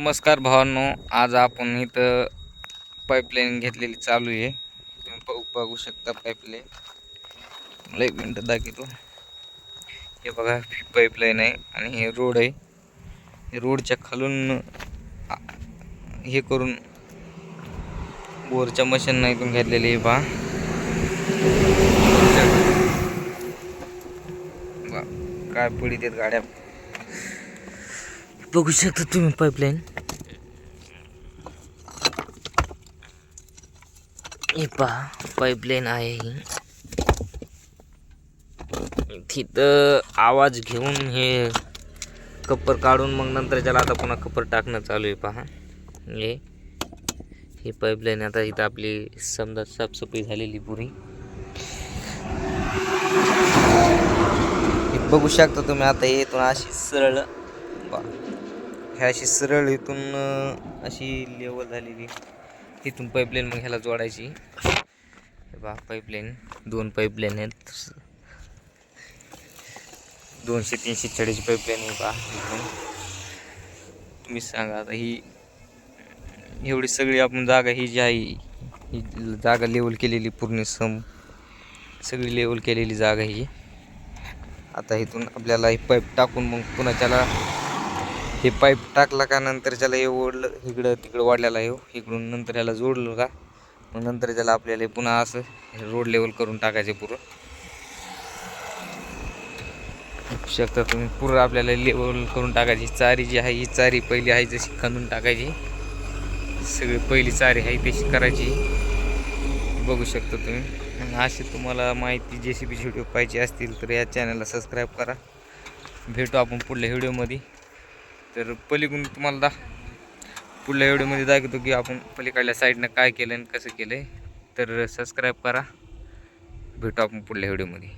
नमस्कार भावांनो आज आपण इथं पाईपलाईन घेतलेली चालू आहे. तुम्ही बघू बघू शकता पाईपलाईन मला एक मिनटं दाखवतो. हे बघा पाईपलाईन आहे आणि हे रोड आहे. हे रोडच्या खालून हे करून बोरच्या मशीन इथून घेतलेली आहे पहा बा, काय पिढी देत गाड्या. बघू शकता तुम्ही पाईपलाईन हे पहा पाईपलाईन आहे ही. तिथं आवाज घेऊन हे कप्पर काढून मग नंतर त्याला आता पुन्हा कप्पर टाकणं चालू आहे पहा. हे ही पाईपलाईन आता इथं आपली समजा साफसफाई झालेली पुरी. हे बघू शकता तुम्ही आता हे अशी सरळ. बा. ह्या अशी सरळ इथून अशी लेवल झालेली. इथून पाईपलाईन मग ह्याला जोडायची. हे पहा पाईपलाईन दोन पाईपलाईन आहेत. दोनशे तीनशे चाळीस पाईपलाईन आहे बा तुम्ही सांगा आता ही एवढी सगळी आपण जागा ही जी आहे ही जागा लेवल केलेली पूर्ण सम सगळी लेवल केलेली जागा ही. आता इथून आपल्याला ही पाईप टाकून मग पुन्हा त्याला हे पाईप टाकला का नंतर त्याला हे ओढलं इकडं तिकडं वाढलेला येऊ हो. इकडून नंतर याला जोडलं का? मग नंतर त्याला आपल्याला पुन्हा असं रोड लेवल करून टाकायचे पुरं. शकता तुम्ही पुरं आपल्याला लेवल करून टाकायची. चारी जी आहे ही चारी पहिली आहे जशी खणून टाकायची. सगळी पहिली चारी आहे तशी करायची. बघू शकता तुम्ही. अशी तुम्हाला माहिती जे सी बी व्हिडिओ पाहिजे असतील तर या चॅनलला सबस्क्राईब करा. भेटू आपण पुढल्या व्हिडिओमध्ये तर पलीकडून तुम्हाला दा पुढल्या व्हिडिओमध्ये दाखवतो की आपण पलीकडल्या साईडनं काय केलं आणि कसं केलं आहे तर सबस्क्राईब करा. भेटू आपण पुढल्या व्हिडिओमध्ये